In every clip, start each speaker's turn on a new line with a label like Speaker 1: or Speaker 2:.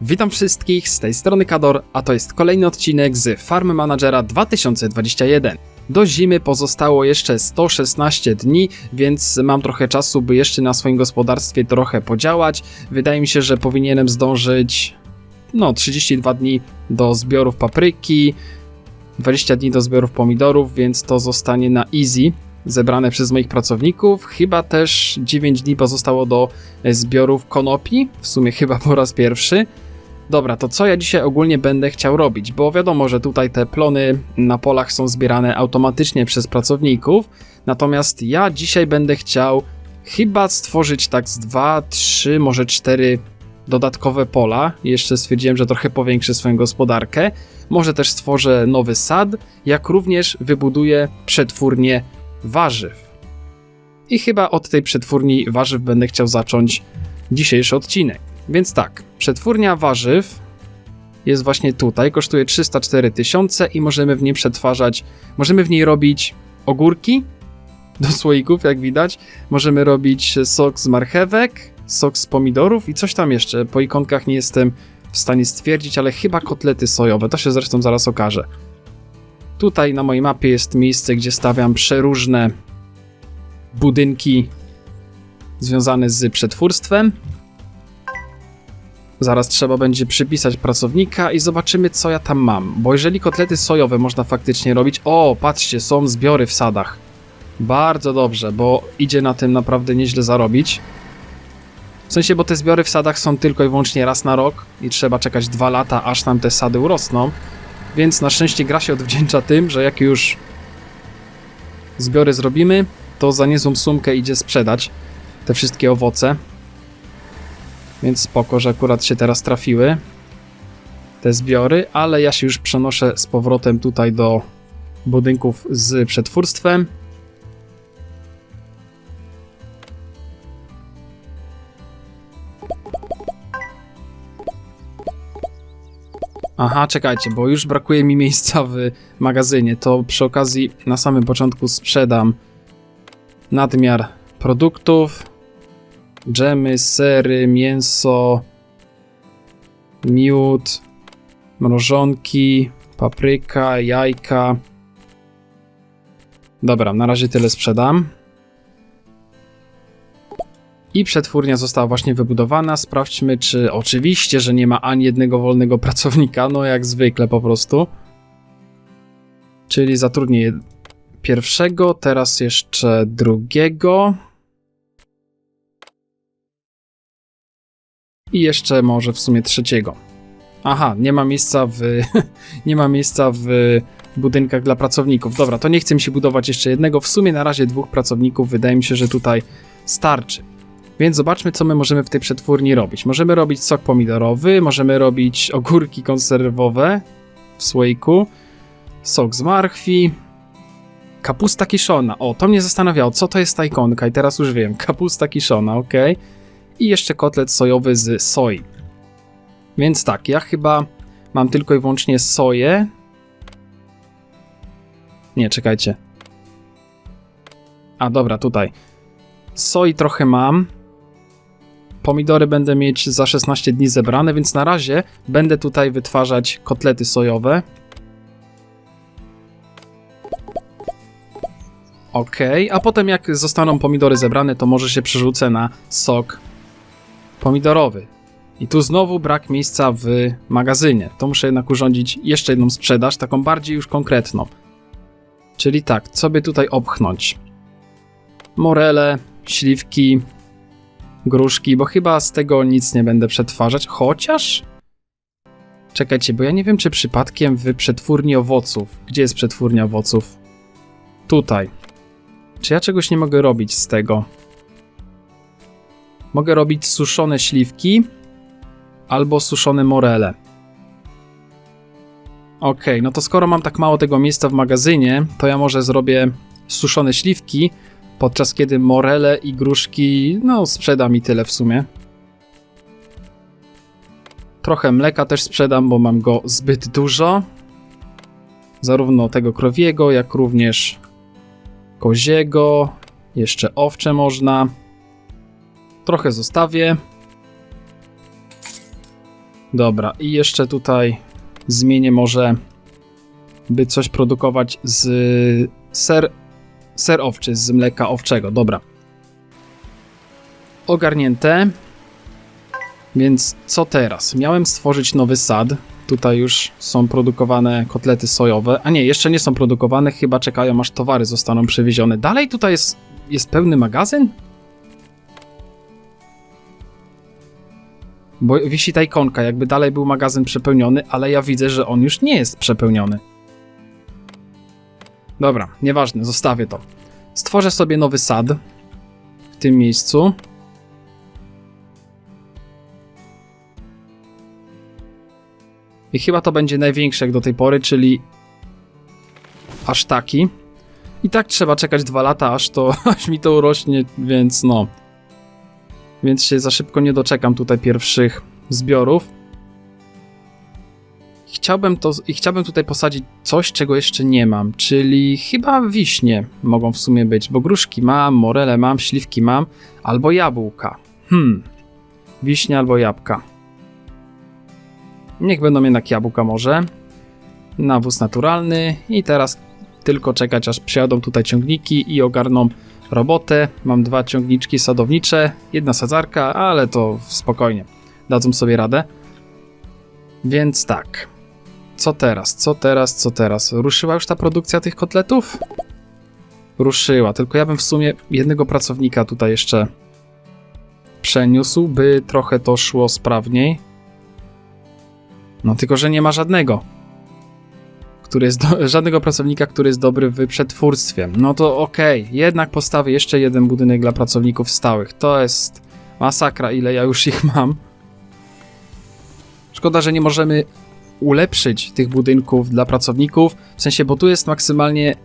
Speaker 1: Witam wszystkich, z tej strony Kador, a to jest kolejny odcinek z Farm Managera 2021. Do zimy pozostało jeszcze 116 dni, więc mam trochę czasu, by jeszcze na swoim gospodarstwie trochę podziałać. Wydaje mi się, że powinienem zdążyć no 32 dni do zbiorów papryki, 20 dni do zbiorów pomidorów, więc to zostanie na easy zebrane przez moich pracowników. Chyba też 9 dni pozostało do zbiorów konopi, w sumie chyba po raz pierwszy. Dobra, to co ja dzisiaj ogólnie będę chciał robić? Bo wiadomo, że tutaj te plony na polach są zbierane automatycznie przez pracowników, natomiast ja dzisiaj będę chciał chyba stworzyć tak z 2, 3, może 4 dodatkowe pola. Jeszcze stwierdziłem, że trochę powiększę swoją gospodarkę. Może też stworzę nowy sad, jak również wybuduję przetwórnię warzyw. I chyba od tej przetwórni warzyw będę chciał zacząć dzisiejszy odcinek. Więc tak, przetwórnia warzyw jest właśnie tutaj, kosztuje 304 tysiące i możemy w niej przetwarzać, możemy w niej robić ogórki do słoików, jak widać. Możemy robić sok z marchewek, sok z pomidorów i coś tam jeszcze. Po ikonkach nie jestem w stanie stwierdzić, ale chyba kotlety sojowe, to się zresztą zaraz okaże. Tutaj na mojej mapie jest miejsce, gdzie stawiam przeróżne budynki związane z przetwórstwem. Zaraz trzeba będzie przypisać pracownika i zobaczymy, co ja tam mam. Bo jeżeli kotlety sojowe można faktycznie robić. O, patrzcie, są zbiory w sadach. Bardzo dobrze, bo idzie na tym naprawdę nieźle zarobić. W sensie, bo te zbiory w sadach są tylko i wyłącznie raz na rok i trzeba czekać dwa lata, aż nam te sady urosną. Więc na szczęście gra się odwdzięcza tym, że jak już zbiory zrobimy, to za niezłą sumkę idzie sprzedać te wszystkie owoce. Więc spoko, że akurat się teraz trafiły te zbiory, ale ja się już przenoszę z powrotem tutaj do budynków z przetwórstwem. Aha, czekajcie, bo już brakuje mi miejsca w magazynie. To przy okazji na samym początku sprzedam nadmiar produktów, dżemy, sery, mięso, miód, mrożonki, papryka, jajka. Dobra, na razie tyle sprzedam. I przetwórnia została właśnie wybudowana. Sprawdźmy, czy oczywiście, że nie ma ani jednego wolnego pracownika, no jak zwykle po prostu. Czyli zatrudnię pierwszego, teraz jeszcze drugiego. I jeszcze może w sumie trzeciego. Aha, nie ma miejsca w nie ma miejsca w budynkach dla pracowników. Dobra, to nie chcę mi się budować jeszcze jednego. W sumie na razie dwóch pracowników wydaje mi się, że tutaj starczy. Więc zobaczmy, co my możemy w tej przetwórni robić. Możemy robić sok pomidorowy, możemy robić ogórki konserwowe w słoiku, sok z marchwi, kapusta kiszona. O, to mnie zastanawiało, co to jest ta ikonka i teraz już wiem. Kapusta kiszona, ok. I jeszcze kotlet sojowy z soi. Więc tak, ja chyba mam tylko i wyłącznie soję. Nie, czekajcie. A dobra, tutaj. Soi trochę mam. Pomidory będę mieć za 16 dni zebrane, więc na razie będę tutaj wytwarzać kotlety sojowe. Ok, a potem jak zostaną pomidory zebrane, to może się przerzucę na sok pomidorowy. I tu znowu brak miejsca w magazynie. To muszę jednak urządzić jeszcze jedną sprzedaż, taką bardziej już konkretną. Czyli tak, co by tutaj opchnąć? Morele, śliwki, gruszki, bo chyba z tego nic nie będę przetwarzać, chociaż... Czekajcie, bo ja nie wiem, czy przypadkiem w przetwórni owoców... Gdzie jest przetwórnia owoców? Tutaj. Czy ja czegoś nie mogę robić z tego? Mogę robić suszone śliwki albo suszone morele. Ok, no to skoro mam tak mało tego miejsca w magazynie, to ja może zrobię suszone śliwki, podczas kiedy morele i gruszki, no sprzedam i tyle w sumie. Trochę mleka też sprzedam, bo mam go zbyt dużo. Zarówno tego krowiego, jak również koziego. Jeszcze owcze można. Trochę zostawię. Dobra, i jeszcze tutaj zmienię może, by coś produkować z ser, ser owczy, z mleka owczego. Dobra. Ogarnięte. Więc co teraz? Miałem stworzyć nowy sad. Tutaj już są produkowane kotlety sojowe. A nie, jeszcze nie są produkowane, chyba czekają aż towary zostaną przewiezione. Dalej tutaj jest, jest pełny magazyn? Bo wisi ta ikonka, jakby dalej był magazyn przepełniony, ale ja widzę, że on już nie jest przepełniony. Dobra, nieważne, zostawię to. Stworzę sobie nowy sad w tym miejscu. I chyba to będzie największy jak do tej pory, czyli aż taki. I tak trzeba czekać dwa lata, aż to, aż mi to urośnie, więc no. Więc się za szybko nie doczekam tutaj pierwszych zbiorów. Chciałbym to, i chciałbym tutaj posadzić coś, czego jeszcze nie mam, czyli chyba wiśnie mogą w sumie być, bo gruszki mam, morele mam, śliwki mam, albo jabłka. Hmm, wiśnie albo jabłka. Niech będą jednak jabłka może. Nawóz naturalny i teraz tylko czekać aż przyjadą tutaj ciągniki i ogarną robotę. Mam dwa ciągniczki sadownicze, jedna sadzarka, ale to spokojnie. Dadzą sobie radę. Więc tak. Co teraz? Co teraz? Co teraz? Ruszyła już ta produkcja tych kotletów? Ruszyła, tylko ja bym w sumie jednego pracownika tutaj jeszcze przeniósł, by trochę to szło sprawniej. No tylko, że nie ma żadnego. Który jest do, żadnego pracownika, który jest dobry w przetwórstwie. No to okej, okay. jednak postawię jeszcze jeden budynek dla pracowników stałych. To jest masakra, ile ja już ich mam. Szkoda, że nie możemy ulepszyć tych budynków dla pracowników, w sensie, bo tu jest maksymalnie,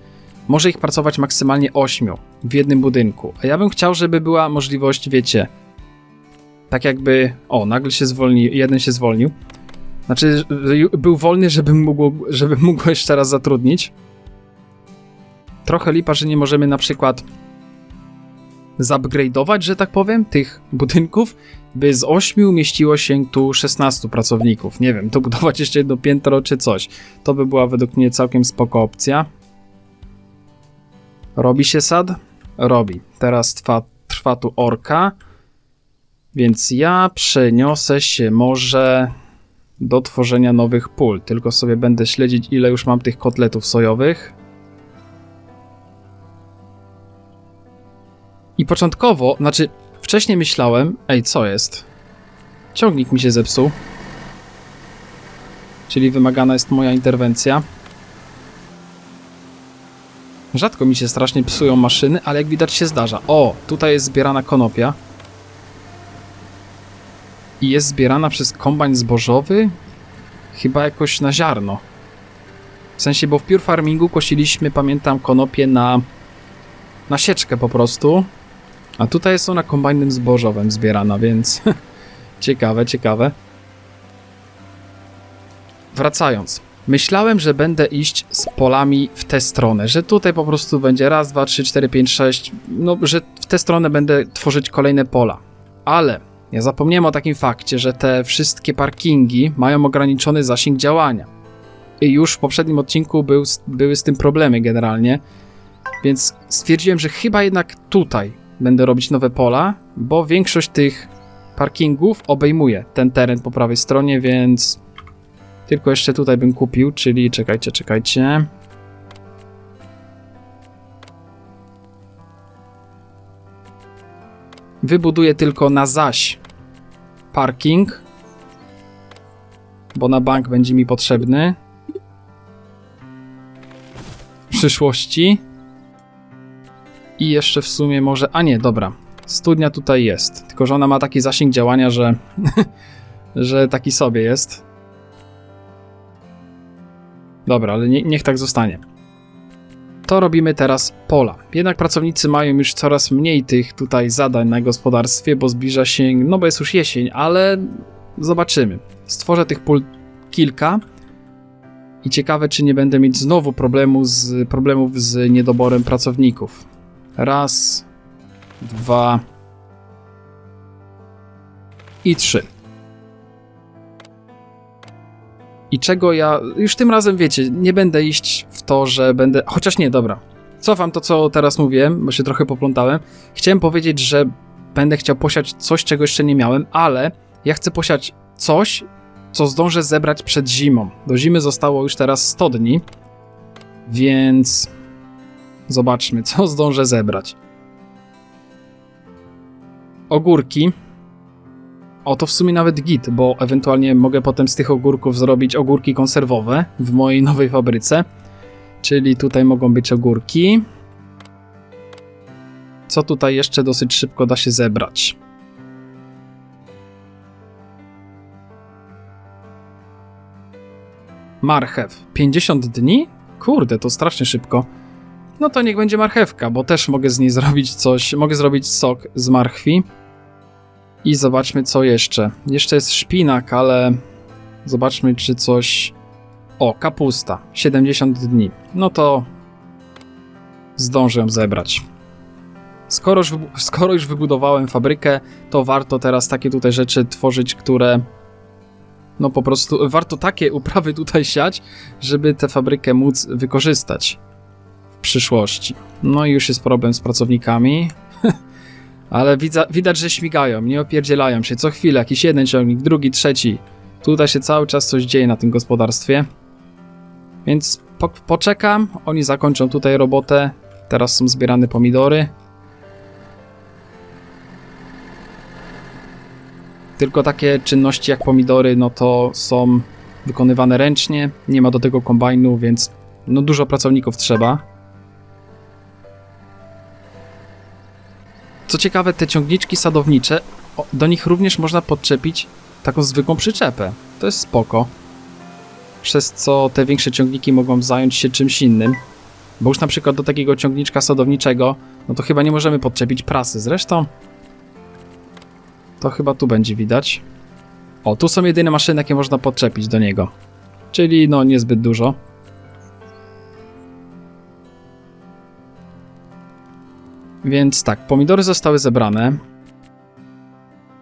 Speaker 1: może ich pracować maksymalnie 8 w jednym budynku, a ja bym chciał, żeby była możliwość, wiecie, tak jakby, o, nagle się zwolnił, jeden się zwolnił, znaczy, był wolny, żeby mógł, żeby mógł jeszcze raz zatrudnić. Trochę lipa, że nie możemy na przykład zupgrade'ować, że tak powiem, tych budynków, by z 8 mieściło się tu 16 pracowników. Nie wiem, to budować jeszcze jedno piętro czy coś. To by była według mnie całkiem spoko opcja. Robi się sad? Robi. Teraz trwa, trwa tu orka. Więc ja przeniosę się może do tworzenia nowych pól. Tylko sobie będę śledzić, ile już mam tych kotletów sojowych. I początkowo, znaczy wcześniej myślałem, ej, co jest? Ciągnik mi się zepsuł. Czyli wymagana jest moja interwencja. Rzadko mi się strasznie psują maszyny, ale jak widać się zdarza. O, tutaj jest zbierana konopia i jest zbierana przez kombajn zbożowy? Chyba jakoś na ziarno. W sensie, bo w Pure Farmingu kosiliśmy, pamiętam, konopie na, na sieczkę po prostu. A tutaj jest ona kombajnem zbożowym zbierana, więc ciekawe, ciekawe. Wracając. Myślałem, że będę iść z polami w tę stronę, że tutaj po prostu będzie raz, dwa, trzy, cztery, pięć, sześć, no, że w tę stronę będę tworzyć kolejne pola. Ale ja zapomniałem o takim fakcie, że te wszystkie parkingi mają ograniczony zasięg działania. I już w poprzednim odcinku był, były z tym problemy generalnie, więc stwierdziłem, że chyba jednak tutaj będę robić nowe pola, bo większość tych parkingów obejmuje ten teren po prawej stronie, więc tylko jeszcze tutaj bym kupił, czyli czekajcie, czekajcie. Wybuduję tylko na zaś parking, bo na bank będzie mi potrzebny w przyszłości. I jeszcze w sumie może. A nie, dobra. Studnia tutaj jest. Tylko, że ona ma taki zasięg działania, że. że taki sobie jest. Dobra, ale nie, niech tak zostanie to robimy teraz pola. Jednak pracownicy mają już coraz mniej tych tutaj zadań na gospodarstwie, bo zbliża się, no bo jest już jesień, ale zobaczymy. Stworzę tych pól kilka i ciekawe, czy nie będę mieć znowu problemu z, problemów z niedoborem pracowników. Raz, dwa i trzy. I czego ja. Już tym razem wiecie, nie będę iść w to, że będę. Chociaż nie, dobra. Cofam to, co teraz mówiłem, bo się trochę poplątałem. Chciałem powiedzieć, że będę chciał posiać coś, czego jeszcze nie miałem, ale ja chcę posiać coś, co zdążę zebrać przed zimą. Do zimy zostało już teraz 100 dni, więc zobaczmy, co zdążę zebrać. Ogórki. O, to w sumie nawet git, bo ewentualnie mogę potem z tych ogórków zrobić ogórki konserwowe w mojej nowej fabryce. Czyli tutaj mogą być ogórki. Co tutaj jeszcze dosyć szybko da się zebrać? Marchew. 50 dni? Kurde, to strasznie szybko. No to niech będzie marchewka, bo też mogę z niej zrobić coś. Mogę zrobić sok z marchwi. I zobaczmy, co jeszcze. Jeszcze jest szpinak, ale zobaczmy, czy coś. O, kapusta. 70 dni. No to zdążę zebrać. Skoro już, skoro już wybudowałem fabrykę, to warto teraz takie tutaj rzeczy tworzyć, które. No po prostu warto takie uprawy tutaj siać, żeby tę fabrykę móc wykorzystać w przyszłości. No i już jest problem z pracownikami. Ale widza, widać, że śmigają, nie opierdzielają się. Co chwilę jakiś jeden ciągnik, drugi, trzeci. Tutaj się cały czas coś dzieje na tym gospodarstwie. Więc po, poczekam, oni zakończą tutaj robotę. Teraz są zbierane pomidory. Tylko takie czynności jak pomidory, no to są wykonywane ręcznie. Nie ma do tego kombajnu, więc no dużo pracowników trzeba. Co ciekawe, te ciągniczki sadownicze, do nich również można podczepić taką zwykłą przyczepę. To jest spoko. Przez co te większe ciągniki mogą zająć się czymś innym. Bo już na przykład do takiego ciągniczka sadowniczego, no to chyba nie możemy podczepić prasy. Zresztą to chyba tu będzie widać. O, tu są jedyne maszyny, jakie można podczepić do niego. Czyli no niezbyt dużo. Więc tak, pomidory zostały zebrane.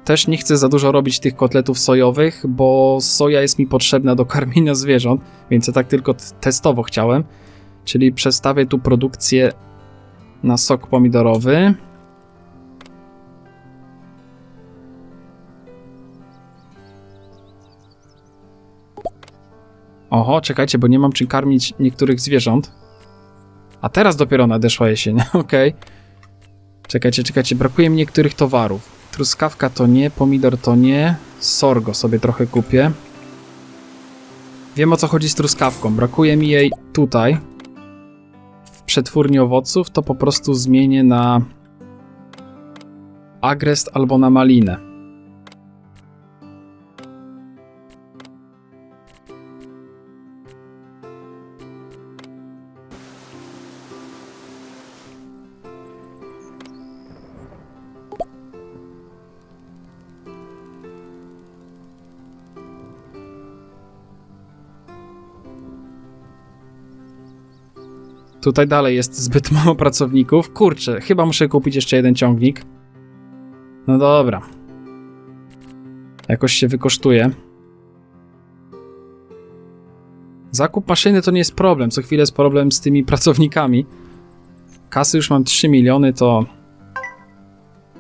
Speaker 1: Też nie chcę za dużo robić tych kotletów sojowych, bo soja jest mi potrzebna do karmienia zwierząt, więc ja tak tylko testowo chciałem. Czyli przestawię tu produkcję na sok pomidorowy. Oho, czekajcie, bo nie mam czym karmić niektórych zwierząt. A teraz dopiero nadeszła jesień, okej. Czekajcie, czekajcie, brakuje mi niektórych towarów. Truskawka to nie, pomidor to nie, sorgo sobie trochę kupię. Wiem o co chodzi z truskawką, brakuje mi jej tutaj. W przetwórni owoców to po prostu zmienię na agrest albo na malinę. Tutaj dalej jest zbyt mało pracowników. Kurczę, chyba muszę kupić jeszcze jeden ciągnik. No dobra. Jakoś się wykosztuje. Zakup maszyny to nie jest problem. Co chwilę jest problem z tymi pracownikami. Kasy już mam 3 miliony, to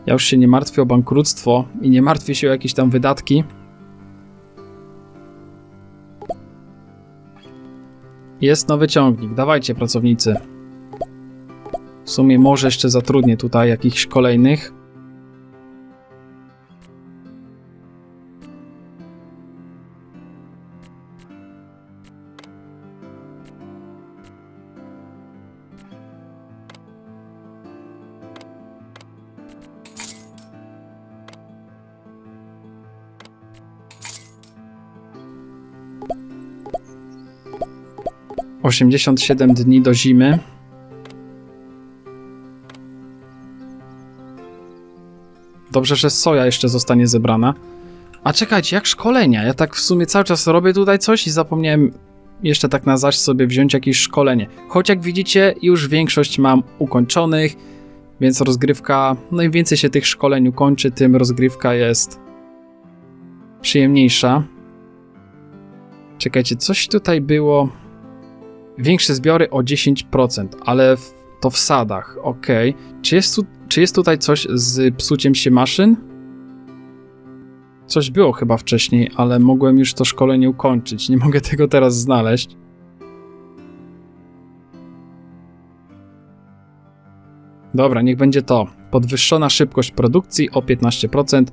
Speaker 1: ja już się nie martwię o bankructwo i nie martwię się o jakieś tam wydatki. Jest nowy ciągnik, dawajcie pracownicy. W sumie może jeszcze zatrudnię tutaj jakichś kolejnych. Osiemdziesiąt siedem dni do zimy. Dobrze, że soja jeszcze zostanie zebrana. A czekajcie, jak szkolenia? Ja tak w sumie cały czas robię tutaj coś i zapomniałem jeszcze tak na zaś sobie wziąć jakieś szkolenie. Choć jak widzicie, już większość mam ukończonych, więc rozgrywka, no im więcej się tych szkoleń ukończy, tym rozgrywka jest przyjemniejsza. Czekajcie, coś tutaj było. Większe zbiory o 10%, ale to w sadach, ok. Czy jest, tu, czy jest tutaj coś z psuciem się maszyn? Coś było chyba wcześniej, ale mogłem już to szkolenie ukończyć. Nie mogę tego teraz znaleźć. Dobra, niech będzie to. Podwyższona szybkość produkcji o 15%,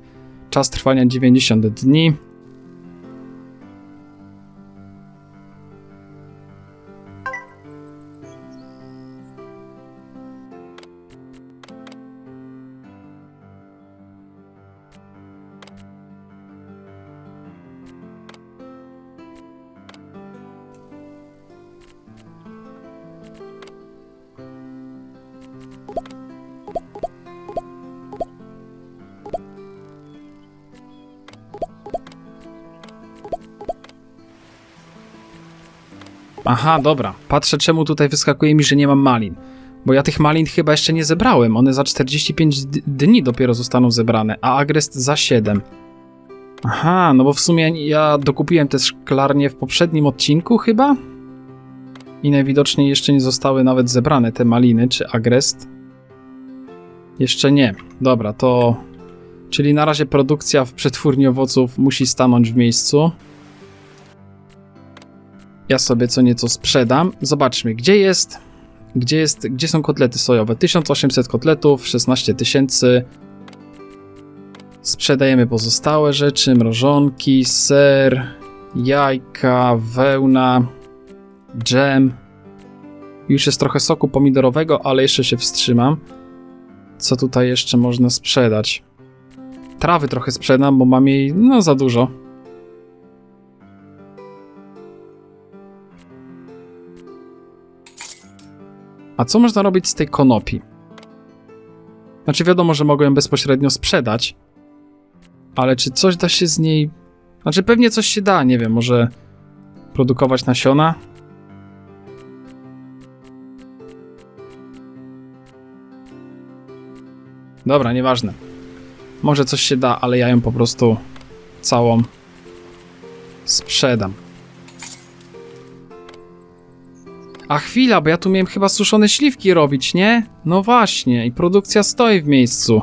Speaker 1: czas trwania 90 dni. Aha, dobra. Patrzę, czemu tutaj wyskakuje mi, że nie mam malin. Bo ja tych malin chyba jeszcze nie zebrałem. One za 45 d- dni dopiero zostaną zebrane, a agrest za 7. Aha, no bo w sumie ja dokupiłem te szklarnie w poprzednim odcinku chyba? I najwidoczniej jeszcze nie zostały nawet zebrane te maliny czy agrest. Jeszcze nie. Dobra, to... Czyli na razie produkcja w przetwórni owoców musi stanąć w miejscu. Ja sobie co nieco sprzedam. Zobaczmy, gdzie jest. Gdzie, jest, gdzie są kotlety sojowe? 1800 kotletów, 16 tysięcy. Sprzedajemy pozostałe rzeczy: mrożonki, ser, jajka, wełna, dżem. Już jest trochę soku pomidorowego, ale jeszcze się wstrzymam. Co tutaj jeszcze można sprzedać? Trawy trochę sprzedam, bo mam jej no za dużo. A co można robić z tej konopi? Znaczy, wiadomo, że mogę ją bezpośrednio sprzedać, ale czy coś da się z niej. Znaczy, pewnie coś się da, nie wiem, może produkować nasiona? Dobra, nieważne. Może coś się da, ale ja ją po prostu całą sprzedam. A chwila, bo ja tu miałem chyba suszone śliwki robić, nie? No właśnie, i produkcja stoi w miejscu.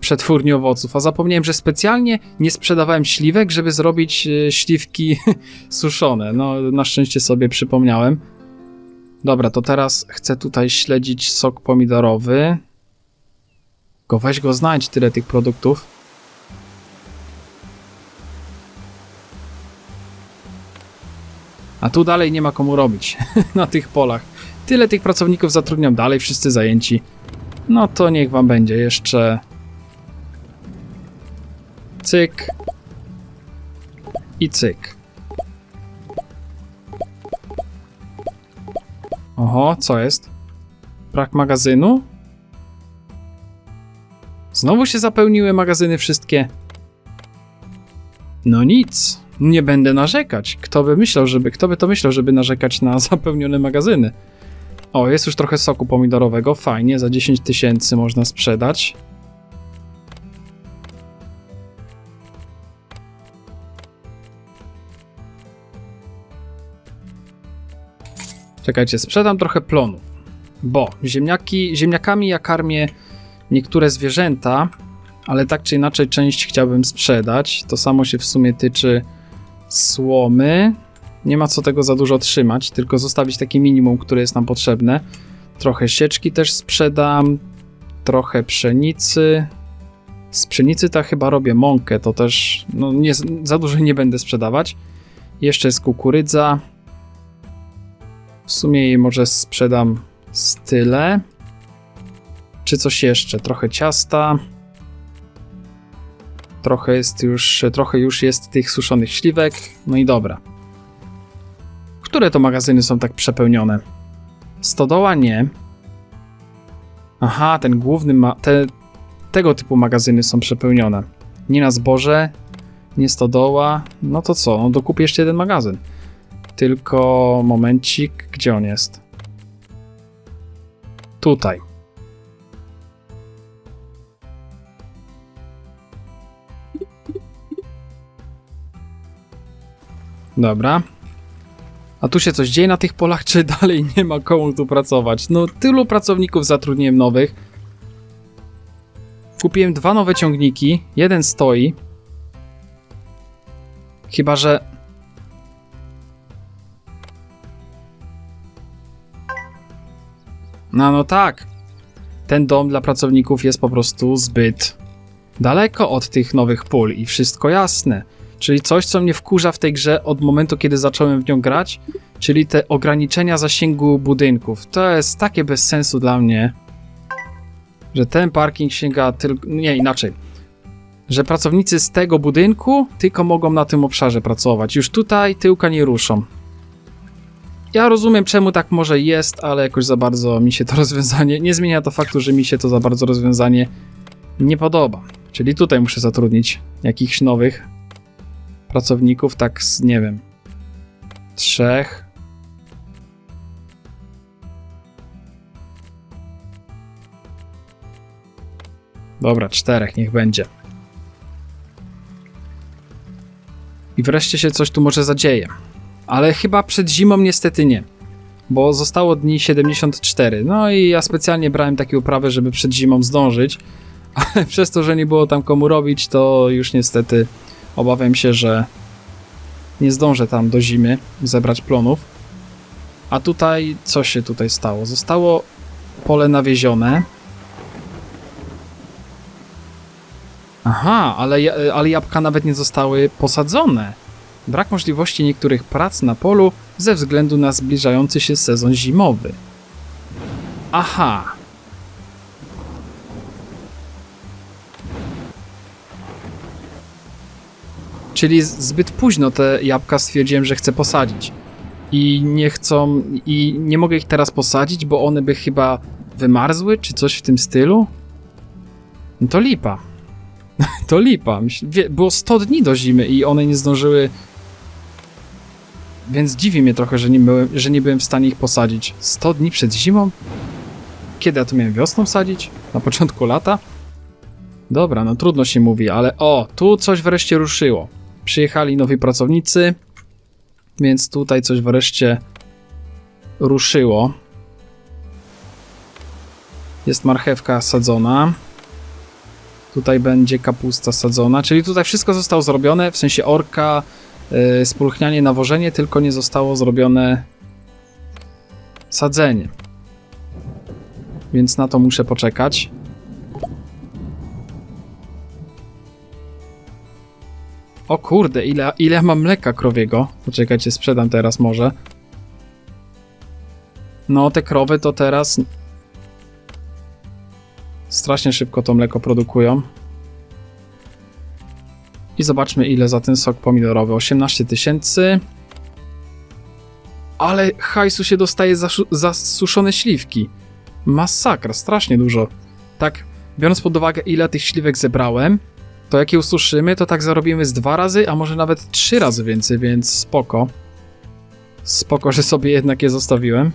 Speaker 1: Przetwórni owoców, a zapomniałem, że specjalnie nie sprzedawałem śliwek, żeby zrobić e, śliwki suszone. No, na szczęście sobie przypomniałem. Dobra, to teraz chcę tutaj śledzić sok pomidorowy. Go weź go znajdź, tyle tych produktów. A tu dalej nie ma komu robić na tych polach. Tyle tych pracowników zatrudniam dalej, wszyscy zajęci. No to niech wam będzie jeszcze. Cyk. I cyk. Oho, co jest? Brak magazynu? Znowu się zapełniły magazyny wszystkie. No nic, nie będę narzekać. Kto by myślał, żeby, kto by to myślał, żeby narzekać na zapełnione magazyny? O, jest już trochę soku pomidorowego, fajnie, za 10 tysięcy można sprzedać. Czekajcie, sprzedam trochę plonów, bo ziemniaki, ziemniakami ja karmię niektóre zwierzęta, ale tak czy inaczej część chciałbym sprzedać. To samo się w sumie tyczy słomy. Nie ma co tego za dużo trzymać, tylko zostawić takie minimum, które jest nam potrzebne. Trochę sieczki też sprzedam, trochę pszenicy. Z pszenicy to chyba robię mąkę, to też no, nie, za dużo nie będę sprzedawać. Jeszcze jest kukurydza. W sumie jej może sprzedam z tyle. Czy coś jeszcze? Trochę ciasta. Trochę jest już, trochę już jest tych suszonych śliwek. No i dobra. Które to magazyny są tak przepełnione? Stodoła nie. Aha, ten główny ma... Te, tego typu magazyny są przepełnione. Nie na zboże, nie stodoła. No to co? No dokupię jeszcze jeden magazyn. Tylko momencik, gdzie on jest? Tutaj. Dobra. A tu się coś dzieje na tych polach, czy dalej nie ma komu tu pracować? No, tylu pracowników zatrudniłem nowych. Kupiłem dwa nowe ciągniki. Jeden stoi. Chyba, że. No, no tak. Ten dom dla pracowników jest po prostu zbyt daleko od tych nowych pól i wszystko jasne. Czyli coś, co mnie wkurza w tej grze od momentu, kiedy zacząłem w nią grać, czyli te ograniczenia zasięgu budynków. To jest takie bez sensu dla mnie, że ten parking sięga tylko. Nie, inaczej. Że pracownicy z tego budynku tylko mogą na tym obszarze pracować. Już tutaj tyłka nie ruszą. Ja rozumiem, czemu tak może jest, ale jakoś za bardzo mi się to rozwiązanie. Nie zmienia to faktu, że mi się to za bardzo rozwiązanie nie podoba. Czyli tutaj muszę zatrudnić jakichś nowych pracowników, tak z, nie wiem, trzech. Dobra, czterech, niech będzie. I wreszcie się coś tu może zadzieje. Ale chyba przed zimą niestety nie. Bo zostało dni 74. No i ja specjalnie brałem takie uprawy, żeby przed zimą zdążyć. Ale przez to, że nie było tam komu robić, to już niestety obawiam się, że nie zdążę tam do zimy zebrać plonów. A tutaj, co się tutaj stało? Zostało pole nawiezione. Aha, ale, ale jabłka nawet nie zostały posadzone. Brak możliwości niektórych prac na polu ze względu na zbliżający się sezon zimowy. Aha. Czyli zbyt późno te jabłka stwierdziłem, że chcę posadzić. I nie chcą. I nie mogę ich teraz posadzić, bo one by chyba wymarzły, czy coś w tym stylu? No to lipa. to lipa. Było 100 dni do zimy i one nie zdążyły. Więc dziwi mnie trochę, że nie, byłem, że nie byłem w stanie ich posadzić. 100 dni przed zimą? Kiedy ja to miałem wiosną sadzić? Na początku lata? Dobra, no trudno się mówi, ale o, tu coś wreszcie ruszyło. Przyjechali nowi pracownicy, więc tutaj coś wreszcie ruszyło. Jest marchewka sadzona. Tutaj będzie kapusta sadzona, czyli tutaj wszystko zostało zrobione, w sensie orka, yy, spulchnianie, nawożenie, tylko nie zostało zrobione sadzenie. Więc na to muszę poczekać. O kurde, ile, ile mam mleka krowiego. Poczekajcie, sprzedam teraz może. No, te krowy to teraz strasznie szybko to mleko produkują. I zobaczmy, ile za ten sok pomidorowy. 18 tysięcy. Ale hajsu się dostaje za, za suszone śliwki. Masakra, strasznie dużo. Tak, biorąc pod uwagę, ile tych śliwek zebrałem, to jak je ususzymy, to tak zarobimy z dwa razy, a może nawet trzy razy więcej, więc spoko. Spoko, że sobie jednak je zostawiłem.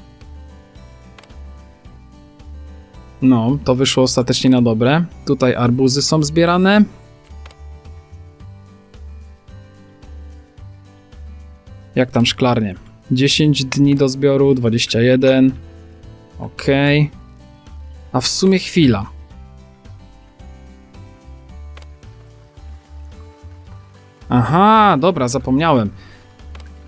Speaker 1: No, to wyszło ostatecznie na dobre. Tutaj arbuzy są zbierane. Jak tam szklarnie? 10 dni do zbioru, 21. Ok. A w sumie chwila. Aha, dobra, zapomniałem.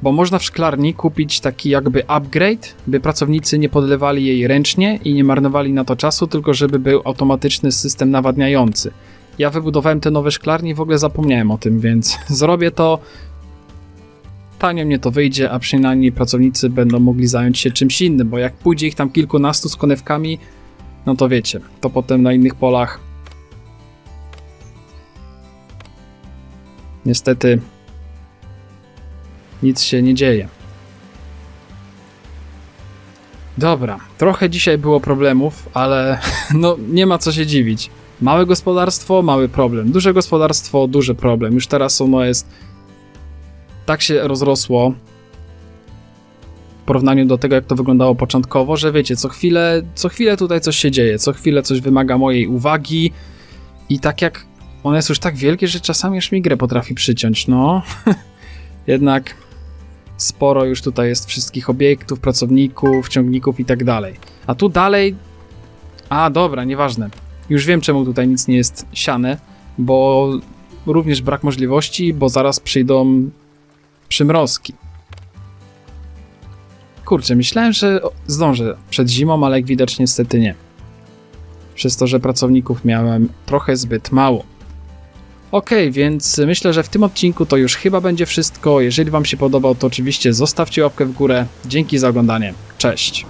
Speaker 1: Bo można w szklarni kupić taki jakby upgrade, by pracownicy nie podlewali jej ręcznie i nie marnowali na to czasu, tylko żeby był automatyczny system nawadniający. Ja wybudowałem te nowe szklarnie i w ogóle zapomniałem o tym, więc zrobię to. Tanio mnie to wyjdzie, a przynajmniej pracownicy będą mogli zająć się czymś innym, bo jak pójdzie ich tam kilkunastu z konewkami, no to wiecie, to potem na innych polach niestety nic się nie dzieje. Dobra, trochę dzisiaj było problemów, ale no nie ma co się dziwić. Małe gospodarstwo, mały problem. Duże gospodarstwo, duży problem. Już teraz ono jest tak się rozrosło w porównaniu do tego, jak to wyglądało początkowo, że wiecie, co chwilę, co chwilę tutaj coś się dzieje, co chwilę coś wymaga mojej uwagi i tak jak one jest już tak wielkie, że czasami już mi potrafi przyciąć, no. Jednak Sporo już tutaj jest wszystkich obiektów, pracowników, ciągników i tak dalej. A tu dalej. A, dobra, nieważne. Już wiem, czemu tutaj nic nie jest siane, bo również brak możliwości, bo zaraz przyjdą przymrozki. Kurczę, myślałem, że zdążę przed zimą, ale jak widać niestety nie. Przez to, że pracowników miałem trochę zbyt mało. Okej, więc myślę, że w tym odcinku to już chyba będzie wszystko. Jeżeli Wam się podobał, to oczywiście zostawcie łapkę w górę. Dzięki za oglądanie. Cześć.